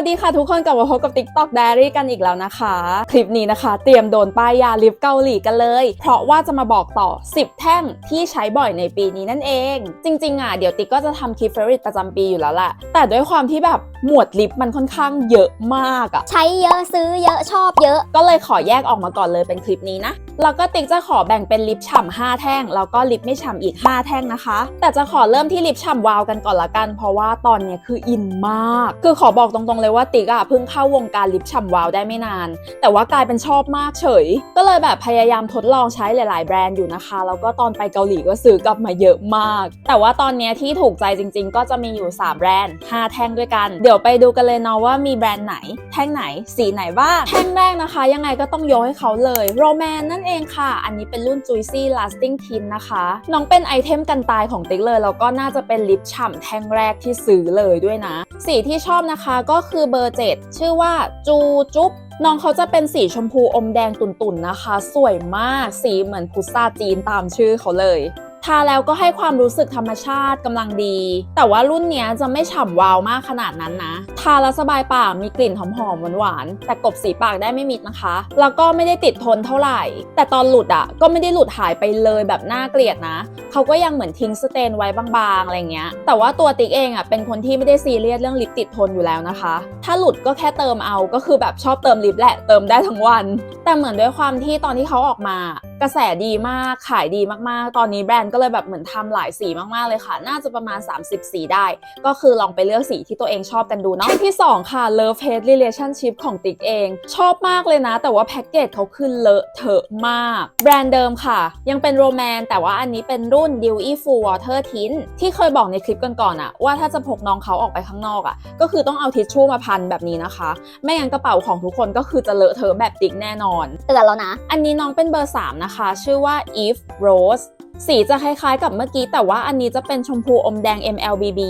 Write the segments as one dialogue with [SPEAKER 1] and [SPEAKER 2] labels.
[SPEAKER 1] วัสดีค่ะทุกคนกลับมาพบกับ TikTok Diary กันอีกแล้วนะคะ คลิปนี้นะคะ เตรียมโดนป้ายยาลิปเกาหลีกันเลย เพราะว่าจะมาบอกต่อ 10 แท่งที่ใช้บ่อยในปีนี้นั่นเอง จริงๆอะเดี๋ยวติ๊กก็จะทำคลิปเฟร i t ประจำปีอยู่แล้วแหละแต่ด้วยความที่แบบหมวดลิปมันค่อนข้างเยอะมากอะ
[SPEAKER 2] ใช้เยอะซื้อเยอะชอบเยอะ
[SPEAKER 1] ก็เลยขอแยกออกมาก่อนเลยเป็นคลิปนี้นะ แล้วก็ติ๊กจะขอแบ่งเป็นลิปฉ่ำ5 แท่ง แล้วก็ลิปไม่ฉ่ำอีก 5 แท่งนะคะ แต่จะขอเริ่มที่ลิปฉ่ำวาวกันก่อนละกัน เพราะว่าตอนนี้คืออินมาก คือขอบอกตรงๆเลยว่าติ๊กอะเพิ่งเข้าวงการลิปฉ่ำวาวได้ไม่นาน แต่ว่ากลายเป็นชอบมากเฉย ก็เลยแบบพยายามทดลองใช้หลาย ๆ แบรนด์อยู่นะคะ แล้วก็ตอนไปเกาหลีก็ซื้อกลับมาเยอะมาก แต่ว่าตอนนี้ที่ถูกใจจริง ๆ ก็จะมีอยู่ 3 แบรนด์ 5 แท่งด้วยกัน เดี๋ยวไปดูกันเลยเนาะว่ามีแบรนด์ไหน แท่งไหน สีไหนบ้าง แท่งแรกนะคะ ยังไงก็ต้องยกให้เขาเลยโรแมนนั่นเองค่ะ อันนี้เป็นรุ่น Juicy Lasting Tint นะคะ น้องเป็นไอเทมกันตายของติ๊กเลย แล้วก็น่าจะเป็นลิปฉ่ำแท่งแรกที่ซื้อเลยด้วยนะ สีที่ชอบนะคะก็คือเบอร์ 7 ชื่อว่าจูจุ๊บน้องเขาจะเป็นสีชมพูอมแดงตุ่นๆนะคะ สวยมาก สีเหมือนพุทราจีนตามชื่อเขาเลย ทาแล้วก็ให้ความรู้สึกธรรมชาติกำลังดี แต่ว่ารุ่นเนี้ยจะไม่ฉ่ำวาวมากขนาดนั้นนะ ทาแล้วสบายปากมีกลิ่นหอมๆหวานๆแต่กบสีปากได้ไม่มิดนะคะ แล้วก็ไม่ได้ติดทนเท่าไหร่ แต่ตอนหลุดอะก็ไม่ได้หลุดหายไปเลยแบบน่าเกลียดนะ เขาก็ยังเหมือนทิ้งสเตนไว้บางๆอะไรเงี้ย แต่ว่าตัวติ๊กเองอะเป็นคนที่ไม่ได้ซีเรียสเรื่องลิปติดทนอยู่แล้วนะคะ ถ้าหลุดก็แค่เติมเอาก็คือแบบชอบเติมลิปแหละเติมได้ทั้งวัน แต่เหมือนด้วยความที่ตอนที่เขาออกมากระแสดีมากขายดีมากๆ ตอนนี้แบรนด์ก็เลยแบบเหมือนทำหลายสีมากๆเลยค่ะ น่าจะประมาณ 30 สีได้ ก็คือลองไปเลือกสีที่ตัวเองชอบกันดูเนาะที่ 2 ค่ะ Love Hate Relationship ของติ๊กเอง ชอบมากเลยนะ แต่ว่าแพ็กเกจเขาขึ้นเลอะเทอะมาก แบรนด์เดิมค่ะ ยังเป็นโรแมนแต่ว่าอันนี้เป็นรุ่น Dewy Full Water Tint ที่เคยบอกในคลิปก่อนๆอะว่าถ้าจะพกน้องเขาออกไปข้างนอกอะก็คือต้องเอาทิชชู่มาพันแบบนี้นะคะ ไม่งั้นกระเป๋าของทุกคนก็คือจะเลอะเทอะแบบติ๊กแน่นอน
[SPEAKER 2] เตือนแล้วนะ
[SPEAKER 1] อันนี้น้องเป็นเบอร์3นะคะ ชื่อว่า Eve Rose สีจะคล้ายๆกับเมื่อกี้ แต่ว่าอันนี้จะเป็นชมพูอมแดง MLBB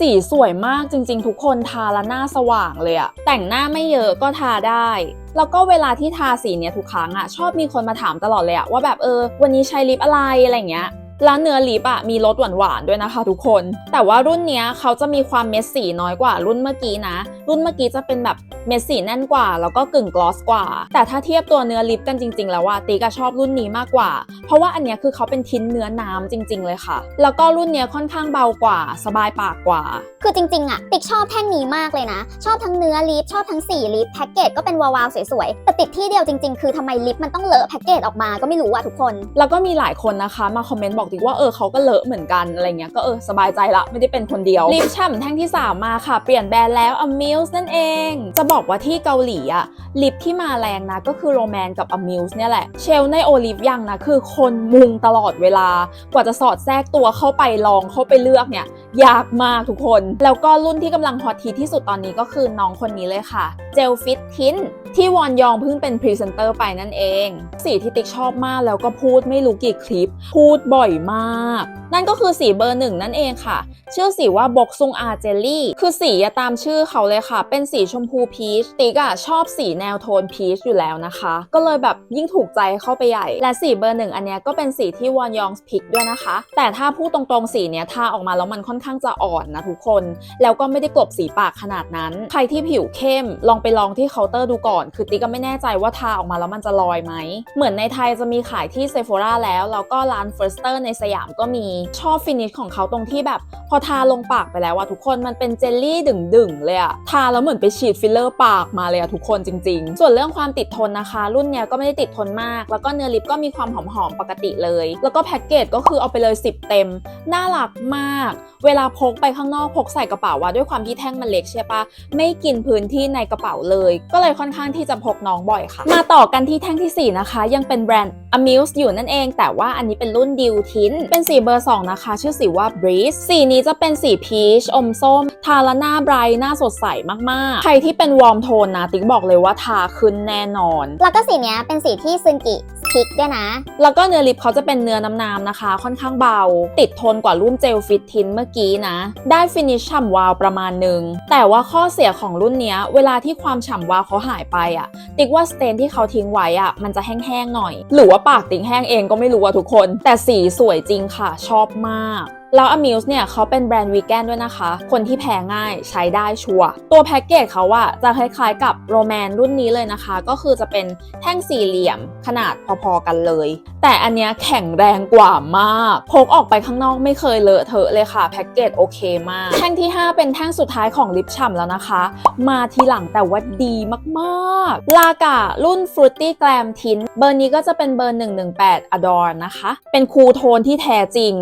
[SPEAKER 1] สีสวยมากจริงๆ ทุกคนทาแล้วหน้าสว่างเลยอะแต่งหน้าไม่เยอะก็ทาได้ แล้วก็เวลาที่ทาสีเนี่ยทุกครั้งอะชอบมีคนมาถามตลอดเลยอะว่าแบบเออ วันนี้ใช้ลิปอะไรอะไรเงี้ย แล้วเนื้อลิปอะมีรสหวานๆด้วยนะคะทุกคน แต่ว่ารุ่นเนี้ยเขาจะมีความเม็ดสีน้อยกว่ารุ่นเมื่อกี้นะ รุ่นเมื่อกี้จะเป็นแบบเม็ดสีแน่นกว่า แล้วก็กึ่งกลอสกว่า แต่ถ้าเทียบตัวเนื้อลิปกันจริง ๆ แล้วว่าติ๊กอะชอบรุ่นนี้มากกว่า เพราะว่าอันเนี้ยคือเขาเป็นทิ้นเนื้อน้ำจริง ๆ เลยค่ะ แล้วก็รุ่นเนี้ยค่อนข้างเบากว่า สบายปากกว่า
[SPEAKER 2] คือจริงๆอะติ๊กชอบแท่งนี้มากเลยนะ ชอบทั้งเนื้อลิปชอบทั้งสีลิปแพ็กเกจก็เป็นวาวๆสวยๆแต่ติดที่เดียวจริง ๆ คือทำไมลิปมันต้องเลอะแพ็กเกจออกมาก็ไม่รู้อะทุกคน
[SPEAKER 1] แล้วก็มีหลายคนนะคะมาคอมเมนต์บอกติ๊กว่าเออเขาก็เลอะเหมือนกันอะไรเงี้ยก็เออสบายใจละไม่ได้เป็นคนเดียวลิปฉ่ำแท่งที่ 3 มาค่ะ เปลี่ยนแบรนด์แล้ว Amuse นั่นเอง จะบอกว่าที่เกาหลีอะลิปที่มาแรงนะก็คือโรแมนกับ Amuse เนี่ยแหละเชลในโอลิฟยังนะคือคนมุงตลอดเวลากว่าจะสอดแทรกตัวเข้าไปลองเข้าไปเลือกเนี่ยยากมากทุกคน แล้วก็รุ่นที่กำลังฮอตฮิตที่สุดตอนนี้ก็คือน้องคนนี้เลยค่ะเจลฟิตทินที่วอนยองเพิ่งเป็นพรีเซนเตอร์ไปนั่นเอง สีที่ติ๊กชอบมากแล้วก็พูดไม่รู้กี่คลิป พูดบ่อยมาก นั่นก็คือสีเบอร์หนึ่งนั่นเองค่ะ ชื่อสีว่าบกซุงอาเจลลี่ คือสีตามชื่อเขาเลยค่ะ เป็นสีชมพูพีช ติ๊กอะชอบสีแนวโทนพีชอยู่แล้วนะคะ ก็เลยแบบยิ่งถูกใจเข้าไปใหญ่ และสีเบอร์หนึ่งอันเนี้ยก็เป็นสีที่วอนยองพิกด้วยนะคะ แต่ถ้าพูดตรงๆสีเนี้ยทาออกมาแล้วมันค่อนข้างจะอ่อนนะทุกคน แล้วก็ไม่ได้กลบสีปากขนาดนั้น ใครที่ผิวเข้มลองไปลองที่เคาน์เตอร์ดูก่อน คือติ๊กก็ไม่แน่ใจว่าทาออกมาแล้วมันจะลอยไหม เหมือนในไทยจะมีขายที่เซฟ h o ราแล้วแล้วก็ร้าน Firster ในสยามก็มีชอบฟินิชของเขาตรงที่แบบ พอทาลงปากไปแล้วอะทุกคนมันเป็นเจลลี่ดึงๆเลยอะทาแล้วเหมือนไปฉีดฟิลเลอร์ปากมาเลยอะทุกคนจริง ๆ ส่วนเรื่องความติดทนนะคะ รุ่นเนี้ยก็ไม่ได้ติดทนมาก แล้วก็เนื้อลิปก็มีความหอมๆปกติเลย แล้วก็แพ็กเกจก็คือเอาไปเลย 10 เต็ม น่ารักมาก เวลาพกไปข้างนอกพกใส่กระเป๋าว่าด้วยความที่แท่งมันเล็กใช่ปะไม่กินพื้นที่ในกระเป๋าเลย ก็เลยค่อนข้างที่จะพกน้องบ่อยค่ะ มาต่อกันที่แท่งทีสี่4 นะคะ ยังเป็นแบรนด์ Amuse อยู่นั่นเอง แต่ว่าอันนี้เป็นรุ่นดิวทน เป็นสีเบอร์ 2 นะคะ ชื่อสีว่า Breeze สีนี้จะเป็นสีพีชอมส้ม ทาแล้วหน้าไบรท์หน้าสดใสมาก ๆ ใครที่เป็นวอร์มโทนนะ ติ๊กบอกเลยว่าทาขึ้นแน่นอน
[SPEAKER 2] แล้วก็สีเนี้ยเป็นสีที่ซึนกิ พิกด้วยนะ
[SPEAKER 1] แล้วก็เนื้อลิปเขาจะเป็นเนื้อน้ำๆนะคะ ค่อนข้างเบา ติดทนกว่ารุ่นเจลฟิตทินเมื่อกี้นะ ได้ฟินิชฉ่ำวาวประมาณหนึ่งแต่ว่าข้อเสียของรุ่นเนี้ยเวลาที่ความฉ่ำวาวเขาหายไปอะ่ะติ๊กว่าสเตนที่เขาทิ้งไว้อะ่ะมันจะแห้งๆหน่อย หรือว่าปากติ๊กแห้งเองก็ไม่รู้อะทุกคน แต่สีสวยจริงค่ะชอบมาก แล้ว Amuse เนี่ยเขาเป็นแบรนด์วีแกนด้วยนะคะ คนที่แพ้ง่ายใช้ได้ชัวร์ตัวแพ็กเกจเขาอะจะคล้ายๆกับโรแมนรุ่นนี้เลยนะคะ ก็คือจะเป็นแท่งสี่เหลี่ยมขนาดพอๆกันเลย แต่อันเนี้ยแข็งแรงกว่ามากพกออกไปข้างนอกไม่เคยเลอะเทอะเลยค่ะแพ็กเกจโอเคมาก แท่งที่ 5 เป็นแท่งสุดท้ายของลิปฉ่ำแล้วนะคะ มาทีหลังแต่ว่าดีมากๆ ลาการุ่น Fruity Glam Tint เบอร์นี้ก็จะเป็นเบอร์ 118 Adore นะคะ เป็นคูลโทนที่แท้จริง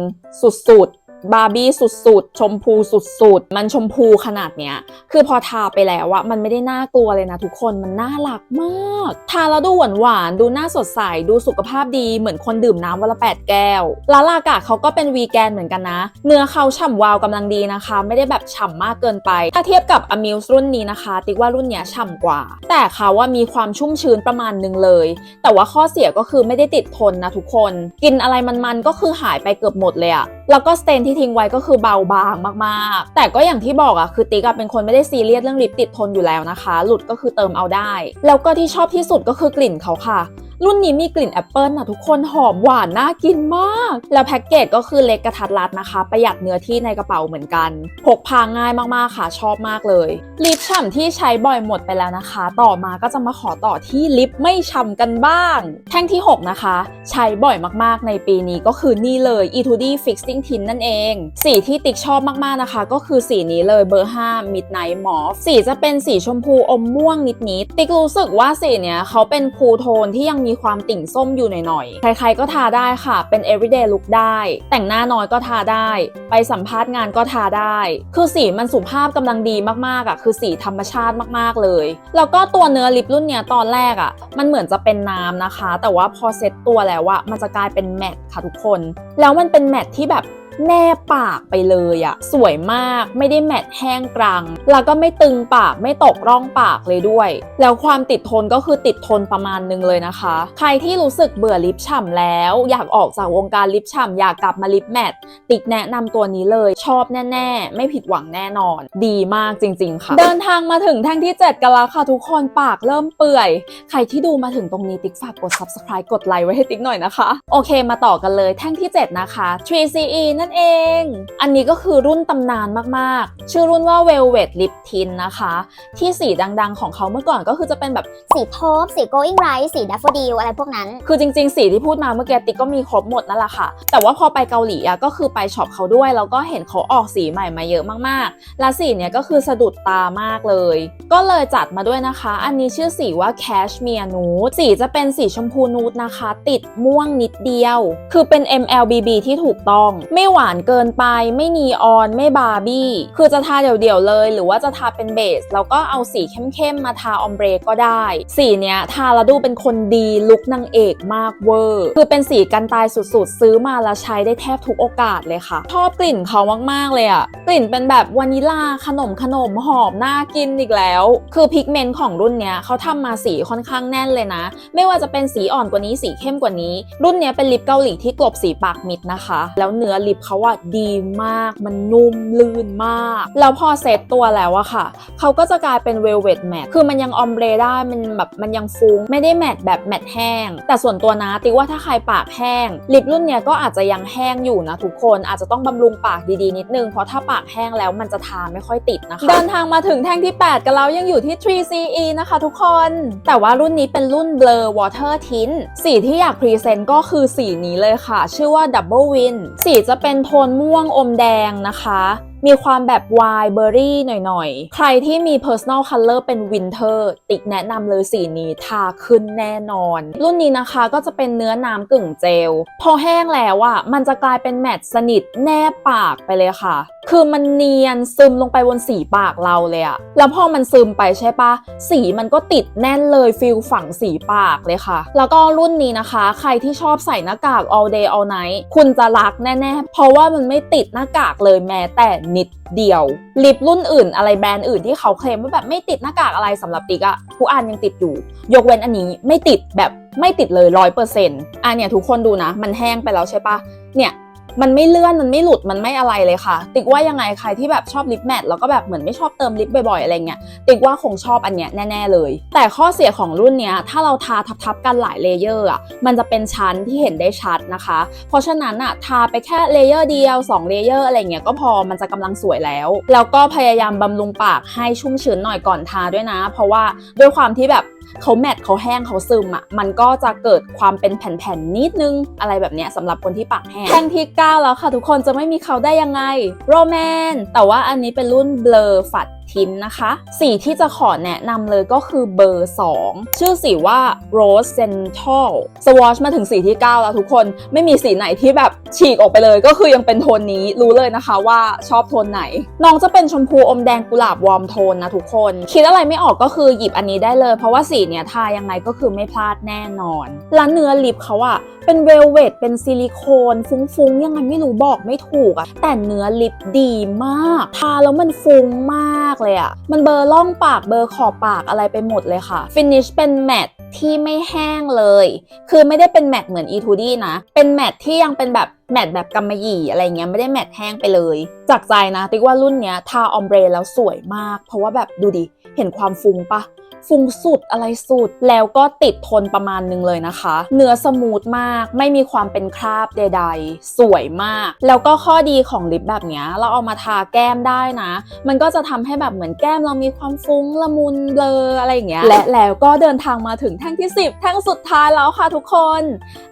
[SPEAKER 1] สุดๆ บาร์บี้สุดๆ ชมพูสุดๆ มันชมพูขนาดเนี้ย คือพอทาไปแล้วอะมันไม่ได้น่ากลัวเลยนะทุกคน มันน่ารักมาก ทาแล้วดูหวานๆ ดูน่าสดใส ดูสุขภาพดี เหมือนคนดื่มน้ำวันละ 8 แก้ว ลาลากาเขาก็เป็นวีแกนเหมือนกันนะ เนื้อเขาฉ่ำวาวกำลังดีนะคะ ไม่ได้แบบฉ่ำมากเกินไป ถ้าเทียบกับ Amuse รุ่นนี้นะคะ ติ๊กว่ารุ่นเนี้ยฉ่ำกว่า แต่เขาว่ามีความชุ่มชื้นประมาณหนึงเลย แต่ว่าข้อเสียก็คือไม่ได้ติดทนนะทุกคน กินอะไรมันๆ ก็คือหายไปเกือบหมดเลยอะแล้วก็สเตนทีทิ้งไว้ก็คือเบาบางมากๆ แต่ก็อย่างที่บอกอะคือติ๊กเป็นคนไม่ได้ซีเรียสเรื่องลิปติดทนอยู่แล้วนะคะ หลุดก็คือเติมเอาได้ แล้วก็ที่ชอบที่สุดก็คือกลิ่นเขาค่ะ รุ่นนี้มีกลิ่นแอปเปิลนะทุกคนหอมหวานน่ากินมาก แล้วแพ็กเกจก็คือเล็กกระทัดรัดนะคะ ประหยัดเนื้อที่ในกระเป๋าเหมือนกัน พกพาง่ายมากๆค่ะชอบมากเลย ลิปฉ่ำที่ใช้บ่อยหมดไปแล้วนะคะ ต่อมาก็จะมาขอต่อที่ลิปไม่ฉ่ำกันบ้าง แท่งที่ 6 นะคะ ใช้บ่อยมากๆในปีนี้ก็คือนี่เลย Etude Fixing Tint นั่นเอง สีที่ติ๊กชอบมากๆนะคะ ก็คือสีนี้เลยเบอร์ 5 Midnight Mauve สีจะเป็นสีชมพูอมม่วงนิดๆติ๊กรู้สึกว่าสีเนี้ยเขาเป็นคูโทนที่ยังมีความติ่งส้มอยู่หน่อยๆ ใครๆก็ทาได้ค่ะ เป็น everyday look ได้ แต่งหน้าน้อยก็ทาได้ ไปสัมภาษณ์งานก็ทาได้ คือสีมันสุภาพกำลังดีมากๆอะ คือสีธรรมชาติมากๆเลย แล้วก็ตัวเนื้อลิปรุ่นเนี้ยตอนแรกอะ มันเหมือนจะเป็นน้ำนะคะ แต่ว่าพอเซ็ตตัวแล้วอะมันจะกลายเป็นแมตต์ค่ะทุกคน แล้วมันเป็นแมตต์ที่แบบ แนบปากไปเลยอะสวยมากไม่ได้แมตต์แห้งกรัง แล้วก็ไม่ตึงปากไม่ตกร่องปากเลยด้วย แล้วความติดทนก็คือติดทนประมาณนึงเลยนะคะ ใครที่รู้สึกเบื่อลิปฉ่ำแล้ว อยากออกจากวงการลิปฉ่ำอยากกลับมาลิปแมตต์ติ๊กแนะนำตัวนี้เลยชอบแน่ ๆ ไม่ผิดหวังแน่นอน ดีมากจริง ๆ ค่ะ เดินทางมาถึงแท่งที่ 7 กันแล้วค่ะทุกคนปากเริ่มเปื่อย ใครที่ดูมาถึงตรงนี้ติ๊กฝากกด subscribe กดไลค์ไว้ให้ติ๊กหน่อยนะคะ โอเค มาต่อกันเลยแท่งที่ 7 นะคะ 3CE นนเอง อันนี้ก็คือรุ่นตำนานมากๆ ชื่อรุ่นว่า Velvet Lip Tint นะคะ ที่สีดังๆ ของเขาเมื่อก่อนก็คือจะเป็นแบบ
[SPEAKER 2] สีโทบสี going right สี daffodil อะไรพวกนั้น
[SPEAKER 1] คือจริงๆ สีที่พูดมาเมื่อกี้ติ๊กก็มีครบหมดนั่นแหละค่ะ แต่ว่าพอไปเกาหลีอะก็คือไปช็อปเขาด้วย แล้วก็เห็นเขาออกสีใหม่มาเยอะมากๆ และสีเนี้ยก็คือสะดุดตามากเลย ก็เลยจัดมาด้วยนะคะ อันนี้ชื่อสีว่า Cashmere Nude สีจะเป็นสีชมพูนูดนะคะ ติดม่วงนิดเดียว คือเป็น MLBB ที่ถูกต้อง ไม่หวานเกินไป ไม่นีออน ไม่บาร์บี้ คือจะทาเดี่ยวๆเลย หรือว่าจะทาเป็นเบส แล้วก็เอาสีเข้มๆ มาทาออมเบรก็ได้ สีเนี้ยทาแล้วดูเป็นคนดี ลุคนางเอกมากเวอร์ คือเป็นสีกันตายสุดๆ ซื้อมาแล้วใช้ได้แทบทุกโอกาสเลยค่ะ ชอบกลิ่นเขามากๆเลยอะกลิ่นเป็นแบบวานิลาขนมขนมหอมน่ากินอีกแล้ว คือพิกเมนต์ของรุ่นเนี้ยเขาทำมาสีค่อนข้างแน่นเลยนะ ไม่ว่าจะเป็นสีอ่อนกว่านี้สีเข้มกว่านี้ รุ่นเนี้ยเป็นลิปเกาหลีที่กลบสีปากมิดนะคะ แล้วเนื้อลิปเขาอะดีมาก มันนุ่มลื่นมาก แล้วพอเซตตัวแล้วอะค่ะ เขาก็จะกลายเป็นเวลเวตแมทคือมันยังออมเบรได้มันแบบมันยังฟุ้งไม่ได้แมทแบบแมทแห้ง แต่ส่วนตัวนะติว่าถ้าใครปากแห้ง ลิปรุ่นเนี้ยก็อาจจะยังแห้งอยู่นะทุกคนอาจจะต้องบำรุงปากดีๆนิดนึง เพราะถ้าปากแห้งแล้วมันจะทาไม่ค่อยติดนะคะ เดินทางมาถึงแท่งที่ 8 กันแล้วยังอยู่ที่ 3CE นะคะทุกคน แต่ว่ารุ่นนี้เป็นรุ่น Blur Water Tint สีที่อยากพรีเซนต์ก็คือสีนี้เลยค่ะ ชื่อว่า Double Win สีจะเป็น็นโทนม่วงอมแดงนะคะ มีความแบบวายเบอร์รี่หน่อยๆ ใครที่มี personal color เป็น winter ติ๊กแนะนำเลยสีนี้ทาขึ้นแน่นอน รุ่นนี้นะคะก็จะเป็นเนื้อน้ำกึ่งเจล พอแห้งแล้วอะ่ะมันจะกลายเป็นแมตต์สนิทแนบปากไปเลยค่ะ คือมันเนียนซึมลงไปบนสีปากเราเลยอะแล้วพอมันซึมไปใช่ปะสีมันก็ติดแน่นเลยฟิลฝังสีปากเลยค่ะ แล้วก็รุ่นนี้นะคะ ใครที่ชอบใส่หน้ากาก all day all night คุณจะรักแน่ๆ เพราะว่ามันไม่ติดหน้ากากเลยแม้แต่นิดเดียว ลิปรุ่นอื่น อะไรแบรนด์อื่นที่เขาเคลมว่าแบบไม่ติดหน้ากากอะไรสำหรับติ๊กอะทุกอันยังติดอยู่ ยกเว้นอันนี้ไม่ติดแบบไม่ติดเลยร้อยเปอร์เซ็นต์อันเนี่ยทุกคนดูนะ มันแห้งไปแล้วใช่ปะเนี่ย มันไม่เลื่อนมันไม่หลุดมันไม่อะไรเลยค่ะ ติ๊กว่ายังไงใครที่แบบชอบลิปแมทแล้วก็แบบเหมือนไม่ชอบเติมลิปบ่อยๆอะไรเงี้ยติ๊กว่าคงชอบอันเนี้ยแน่ๆเลย แต่ข้อเสียของรุ่นเนี้ยถ้าเราทาทับๆกันหลายเลเยอร์อะมันจะเป็นชั้นที่เห็นได้ชัดนะคะ เพราะฉะนั้นอะทาไปแค่เลเยอร์เดียว2เลเยอร์อะไรเงี้ยก็พอมันจะกำลังสวยแล้ว แล้วก็พยายามบำรุงปากให้ชุ่มชื้นหน่อยก่อนทาด้วยนะ เพราะว่าด้วยความที่แบบ เขาแมทเขาแห้งเขาซึมอะมันก็จะเกิดความเป็นแผ่นๆนิดนึงอะไรแบบเนี้ยสำหรับคนที่ปากแห้งแท่งที่ 9 แล้วค่ะ ทุกคนจะไม่มีเขาได้ยังไงโรแมนแต่ว่าอันนี้เป็นรุ่นเบลอฝัดทินนะคะ สีที่จะขอแนะนำเลยก็คือเบอร์ 2 ชื่อสีว่า Rose Central สวอชมาถึงสีที่ 9 แล้วทุกคนไม่มีสีไหนที่แบบฉีกออกไปเลยก็คือยังเป็นโทนนี้รู้เลยนะคะว่าชอบโทนไหน น้องจะเป็นชมพูอมแดงกุหลาบวอร์มโทนนะทุกคน คิดอะไรไม่ออกก็คือหยิบอันนี้ได้เลย เพราะว่าสีเนี้ยทายังไงก็คือไม่พลาดแน่นอน แล้วเนื้อลิปเขาอะเป็นเวลเวตเป็นซิลิโคนฟุ้งๆ ยังไงไม่รู้บอกไม่ถูกอะแต่เนื้อลิปดีมาก ทาแล้วมันฟุ้งมากเลยอะมันเบลอร์ล่องปากเบลอร์ขอบปากอะไรไปหมดเลยค่ะฟินิชเป็นแมตที่ไม่แห้งเลย คือไม่ได้เป็นแมตเหมือน E2D นะ เป็นแมตที่ยังเป็นแบบแมตแบบกำมะหยี่อะไรเงี้ยไม่ได้แมตแห้งไปเลย จากใจนะติ๊กว่ารุ่นเนี้ยทาออมเบรแล้วสวยมาก เพราะว่าแบบดูดิ เห็นความฟุ้งปะ ฟุ้งสุดอะไรสุด แล้วก็ติดทนประมาณนึงเลยนะคะ เนื้อสมูทมากไม่มีความเป็นคราบใด ๆ สวยมาก แล้วก็ข้อดีของลิปแบบเนี้ยเราเอามาทาแก้มได้นะ มันก็จะทำให้แบบเหมือนแก้มเรามีความฟุ้งละมุนเบลออะไรอย่างเงี้ยและแล้วก็เดินทางมาถึงแท่งที่ 10 แท่งสุดท้ายแล้วค่ะทุกคน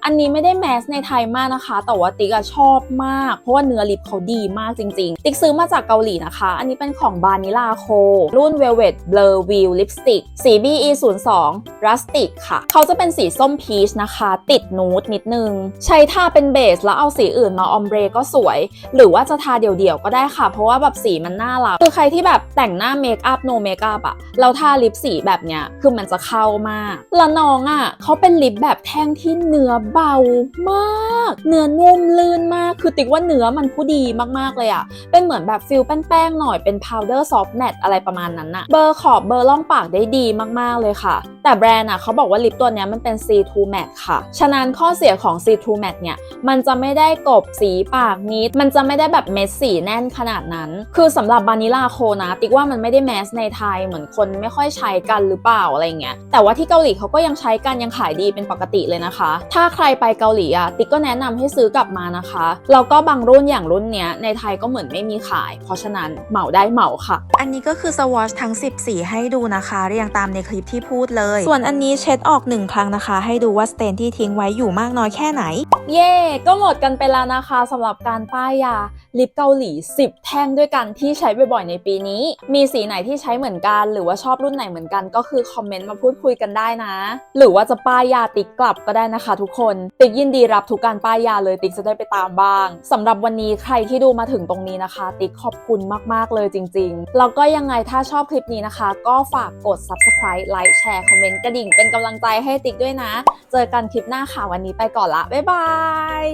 [SPEAKER 1] อันนี้ไม่ได้แมสในไทยมากนะคะ แต่ว่าติ๊กอะชอบมาก เพราะว่าเนื้อลิปเขาดีมากจริง ๆ ติ๊กซื้อมาจากเกาหลีนะคะ อันนี้เป็นของบานิลาโครุ่น Velvet Blur Wheel Lipstick สี BE02 Rustic ค่ะ เขาจะเป็นสีส้มพีชนะคะ ติดนูดนิดนึง ใช้ทาเป็นเบสแล้วเอาสีอื่นมาออมเบรก็สวย หรือว่าจะทาเดี่ยวๆก็ได้ค่ะ เพราะว่าแบบสีมันน่ารัก คือใครที่แบบแต่งหน้าเมคอัพโนเมคอัพอะเราทาลิปสีแบบเนี้ย คือมันจะเข้ามาก แล้วน้องอะเขาเป็นลิปแบบแท่งที่เนื้อเบามาก เนื้อนุ่มลื่นมาก คือติ๊กว่าเนื้อมันผู้ดีมากๆเลยอะเป็นเหมือนแบบฟิลแป้งๆหน่อยเป็น powder soft matte อะไรประมาณนั้นอะเบอร์ขอบเบอร์ล่องปากได้ดีมาก ๆ เลยค่ะ แต่แบรนด์อะเขาบอกว่าลิปตัวนี้มันเป็น C2 matte ค่ะ ฉะนั้นข้อเสียของ C2 matte เนี่ย มันจะไม่ได้กบสีปากนิด มันจะไม่ได้แบบเม็ดสีแน่นขนาดนั้น คือสำหรับบานิลาโคนะติ๊กว่ามันไม่ได้แมสในไทยเหมือนคนไม่ค่อยใช้กันหรือเปล่าอะไรเงี้ย แต่ว่าที่เกาหลีเขาก็ยังใช้กันยังขายดีเป็นปกติเลยนะคะ ถ้าใครไปเกาหลีอะติ๊กก็แนะนำให้ซื้อกลับมานะคะแล้วก็บางรุ่นอย่างรุ่นเนี้ยในไทยก็เหมือนไม่มีขาย เพราะฉะนั้นเหมาได้เหมาค่ะ
[SPEAKER 3] อันนี้ก็คือสวอชทั้ง 10 สีให้ดูนะคะ เรียงตามในคลิปที่พูดเลย ส่วนอันนี้เช็ดออกหนึ่งครั้งนะคะ ให้ดูว่าสเตนที่ทิ้งไว้อยู่มากน้อยแค่ไหน
[SPEAKER 1] เย่ก็หมดกันไปแล้วนะคะสำหรับการป้ายยาลิปเกาหลี 10 แท่งด้วยกันที่ใช้บ่อยๆในปีนี้ มีสีไหนที่ใช้เหมือนกัน หรือว่าชอบรุ่นไหนเหมือนกัน ก็คือคอมเมนต์มาพูดคุยกันได้นะ หรือว่าจะป้ายยาติ๊กกลับก็ได้นะคะ ทุกคน ติ๊กยินดีรับทุกการป้ายยาเลยติ๊กจะได้ไปตามบ้างสำหรับวันนี้ใครที่ดูมาถึงตรงนี้นะคะ ติ๊กขอบคุณมากๆเลยจริง ๆ แล้วก็ยังไงถ้าชอบคลิปนี้นะคะ ก็ฝากกด subscribe ไลค์แชร์คอมเมนต์กระดิ่งเป็นกำลังใจให้ติ๊กด้วยนะ เจอกันคลิปหน้าค่ะวันนี้ไปก่อนละ บ๊ายบาย